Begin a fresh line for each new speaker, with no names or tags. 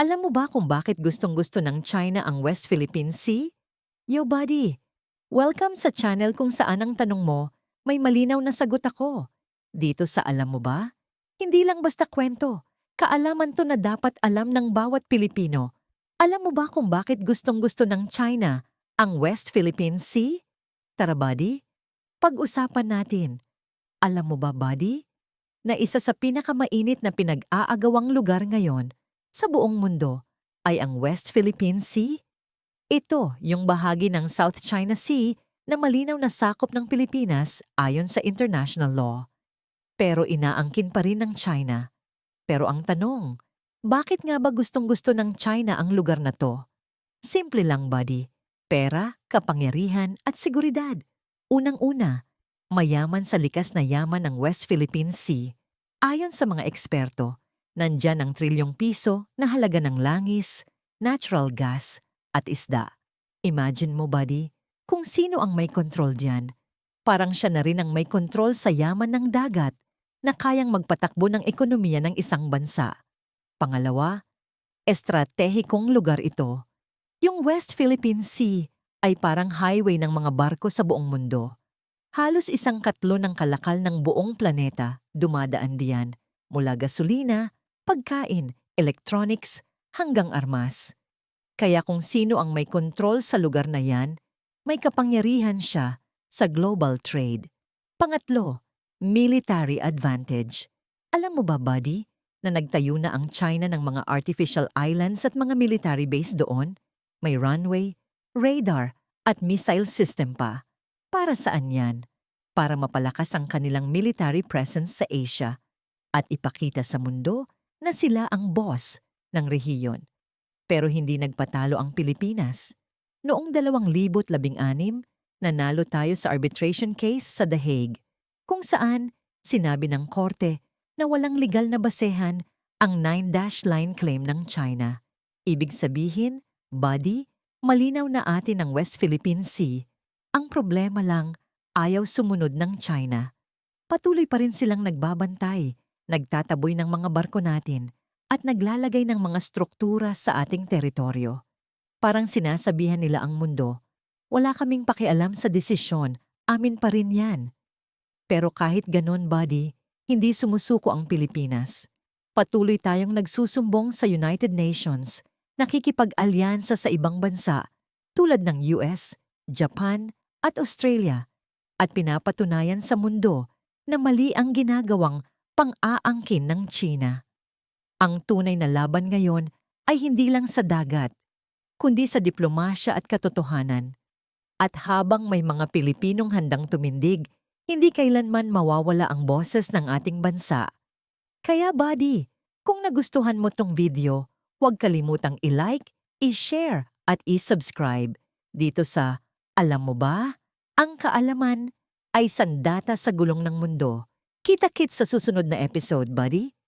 Alam mo ba kung bakit gustong-gusto ng China ang West Philippine Sea? Yo buddy, welcome sa channel kung saan ang tanong mo, may malinaw na sagot ako. Dito sa Alam Mo Ba? Hindi lang basta kwento, kaalaman to na dapat alam ng bawat Pilipino. Alam mo ba kung bakit gustong-gusto ng China ang West Philippine Sea? Tara buddy, pag-usapan natin. Alam mo ba buddy, na isa sa pinakamainit na pinag-aagawang lugar ngayon sa buong mundo ay ang West Philippine Sea? Ito yung bahagi ng South China Sea na malinaw na sakop ng Pilipinas ayon sa international law. Pero inaangkin pa rin ng China. Pero ang tanong, bakit nga ba gustong-gusto ng China ang lugar na to? Simple lang, buddy. Pera, kapangyarihan at seguridad. Unang-una, mayaman sa likas na yaman ng West Philippine Sea. Ayon sa mga eksperto, nandyan ang trilyong piso na halaga ng langis, natural gas, at isda. Imagine mo, buddy, kung sino ang may kontrol diyan. Parang siya na rin ang may kontrol sa yaman ng dagat na kayang magpatakbo ng ekonomiya ng isang bansa. Pangalawa, estratehikong lugar ito. Yung West Philippine Sea ay parang highway ng mga barko sa buong mundo. Halos isang katlo ng kalakal ng buong planeta dumadaan diyan mula gasolina, pagkain, electronics, hanggang armas. Kaya kung sino ang may kontrol sa lugar na yan, may kapangyarihan siya sa global trade. Pangatlo, military advantage. Alam mo ba, buddy, na nagtayo na ang China ng mga artificial islands at mga military base doon? May runway, radar, at missile system pa. Para saan yan? Para mapalakas ang kanilang military presence sa Asia at ipakita sa mundo na sila ang boss ng rehiyon. Pero hindi nagpatalo ang Pilipinas. Noong 2016, nanalo tayo sa arbitration case sa The Hague, kung saan sinabi ng korte na walang legal na basehan ang 9-dash line claim ng China. Ibig sabihin, buddy, malinaw na atin ang West Philippine Sea. Ang problema lang, ayaw sumunod ng China. Patuloy pa rin silang nagbabantay, nagtataboy ng mga barko natin, at naglalagay ng mga struktura sa ating teritoryo. Parang sinasabihan nila ang mundo, wala kaming pakialam sa desisyon, amin pa rin yan. Pero kahit ganon, buddy, hindi sumusuko ang Pilipinas. Patuloy tayong nagsusumbong sa United Nations, nakikipag-alyansa sa ibang bansa tulad ng US, Japan at Australia at pinapatunayan sa mundo na mali ang ginagawang pang-aangkin ng China. Ang tunay na laban ngayon ay hindi lang sa dagat, kundi sa diplomasya at katotohanan. At habang may mga Pilipinong handang tumindig, hindi kailanman mawawala ang boses ng ating bansa. Kaya buddy, kung nagustuhan mo tong video, huwag kalimutang i-like, i-share at i-subscribe dito sa Alam Mo Ba? Ang kaalaman ay sandata sa gulong ng mundo. Kita-kits sa susunod na episode, buddy.